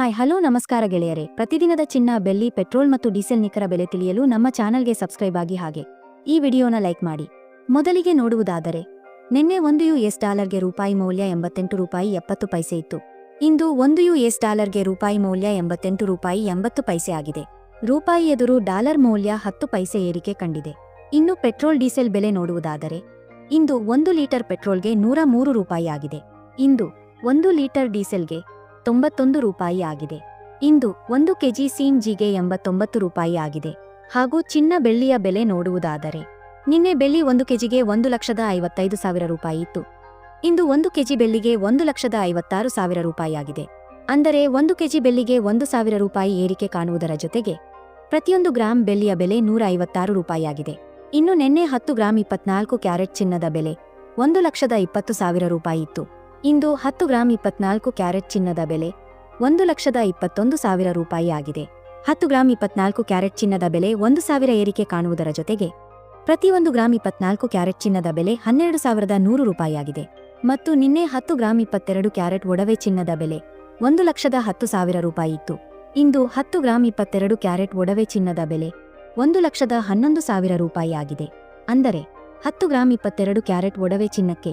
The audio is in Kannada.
ಹಾಯ್, ಹಲೋ, ನಮಸ್ಕಾರ ಗೆಳೆಯರೆ. ಪ್ರತಿದಿನದ ಚಿನ್ನ, ಬೆಳ್ಳಿ, ಪೆಟ್ರೋಲ್ ಮತ್ತು ಡೀಸೆಲ್ ನಿಖರ ಬೆಲೆ ತಿಳಿಯಲು ನಮ್ಮ ಚಾನಲ್ಗೆ ಸಬ್ಸ್ಕ್ರೈಬ್ ಆಗಿ ಹಾಗೆ. ಈ ವಿಡಿಯೋನ ಲೈಕ್ ಮಾಡಿ. ಮೊದಲಿಗೆ ನೋಡುವುದಾದರೆ, ನಿನ್ನೆ ಒಂದು ಯು ಎಸ್ ಡಾಲರ್ಗೆ ರೂಪಾಯಿ ಮೌಲ್ಯ ಎಂಬತ್ತೆಂಟು ರೂಪಾಯಿ ಎಪ್ಪತ್ತು ಪೈಸೆ ಇತ್ತು. ಇಂದು ಒಂದು ಯು ಎಸ್ ಡಾಲರ್ಗೆ ರೂಪಾಯಿ ಮೌಲ್ಯ ಎಂಬತ್ತೆಂಟು ರೂಪಾಯಿ ಎಂಬತ್ತು ಪೈಸೆ ಆಗಿದೆ. ರೂಪಾಯಿ ಎದುರು ಡಾಲರ್ ಮೌಲ್ಯ ಹತ್ತು ಪೈಸೆ ಏರಿಕೆ ಕಂಡಿದೆ. ಇನ್ನು ಪೆಟ್ರೋಲ್, ಡೀಸೆಲ್ ಬೆಲೆ ನೋಡುವುದಾದರೆ, ಇಂದು ಒಂದು ಲೀಟರ್ ಪೆಟ್ರೋಲ್ಗೆ ನೂರ ಮೂರು ರೂಪಾಯಿ ಆಗಿದೆ. ಇಂದು ಒಂದು ಲೀಟರ್ ಡೀಸೆಲ್ಗೆ ತೊಂಬತ್ತೊಂದು ರೂಪಾಯಿ ಆಗಿದೆ. ಇಂದು ಒಂದು ಕೆಜಿ ಸಿಎನ್ಜಿಗೆ ಎಂಬತ್ತೊಂಬತ್ತು ರೂಪಾಯಿ ಆಗಿದೆ. ಹಾಗೂ ಚಿನ್ನ ಬೆಳ್ಳಿಯ ಬೆಲೆ ನೋಡುವುದಾದರೆ, ನಿನ್ನೆ ಬೆಳ್ಳಿ ಒಂದು ಕೆಜಿಗೆ ಒಂದು ಲಕ್ಷದ ಐವತ್ತೈದು ಸಾವಿರ ರೂಪಾಯಿ ಇತ್ತು. ಇಂದು ಒಂದು ಕೆಜಿ ಬೆಳ್ಳಿಗೆ ಒಂದು ಲಕ್ಷದ ಐವತ್ತಾರು ಸಾವಿರ ರೂಪಾಯಿ ಆಗಿದೆ. ಅಂದರೆ ಒಂದು ಕೆಜಿ ಬೆಳ್ಳಿಗೆ ಒಂದು ಸಾವಿರ ರೂಪಾಯಿ ಏರಿಕೆ ಕಾಣುವುದರ ಜೊತೆಗೆ, ಪ್ರತಿಯೊಂದು ಗ್ರಾಂ ಬೆಳ್ಳಿಯ ಬೆಲೆ ನೂರ ಐವತ್ತಾರು ರೂಪಾಯಿ ಆಗಿದೆ. ಇನ್ನು ನಿನ್ನೆ ಹತ್ತು ಗ್ರಾಂ ಇಪ್ಪತ್ನಾಲ್ಕು ಕ್ಯಾರೆಟ್ ಚಿನ್ನದ ಬೆಲೆ ಒಂದು ಲಕ್ಷದ ಇಪ್ಪತ್ತು ಸಾವಿರ ರೂಪಾಯಿ ಇತ್ತು. ಇಂದು ಹತ್ತು ಗ್ರಾಂ ಇಪ್ಪತ್ನಾಲ್ಕು ಕ್ಯಾರೆಟ್ ಚಿನ್ನದ ಬೆಲೆ, ಒಂದು ಲಕ್ಷದ ಇಪ್ಪತ್ತೊಂದು ಸಾವಿರ ರೂಪಾಯಿ ಆಗಿದೆ. ಹತ್ತು ಗ್ರಾಂ ಇಪ್ಪತ್ನಾಲ್ಕು ಕ್ಯಾರೆಟ್ ಚಿನ್ನದ ಬೆಲೆ, ಒಂದು ಸಾವಿರ ಏರಿಕೆ ಕಾಣುವುದರ ಜೊತೆಗೆ ಪ್ರತಿಯೊಂದು ಗ್ರಾಂ ಇಪ್ಪತ್ನಾಲ್ಕು ಕ್ಯಾರೆಟ್ ಚಿನ್ನದ ಬೆಲೆ, ಹನ್ನೆರಡು ಸಾವಿರದ ನೂರು ರೂಪಾಯಿಯಾಗಿದೆ ಮತ್ತು ನಿನ್ನೆ ಹತ್ತು ಗ್ರಾಂ ಇಪ್ಪತ್ತೆರಡು ಕ್ಯಾರೆಟ್ ಒಡವೆ ಚಿನ್ನದ ಬೆಲೆ, ಒಂದು ಲಕ್ಷದ ಹತ್ತು ಸಾವಿರ ರೂಪಾಯಿ ಇತ್ತು. ಇಂದು ಹತ್ತು ಗ್ರಾಂ ಇಪ್ಪತ್ತೆರಡು ಕ್ಯಾರೆಟ್ ಒಡವೆ ಚಿನ್ನದ ಬೆಲೆ, ಒಂದು ಲಕ್ಷದ ಹನ್ನೊಂದು ಸಾವಿರ ರೂಪಾಯಿ ಆಗಿದೆ. ಅಂದರೆ ಹತ್ತು ಗ್ರಾಂ ಇಪ್ಪತ್ತೆರಡು ಕ್ಯಾರೆಟ್ ಒಡವೆ ಚಿನ್ನಕ್ಕೆ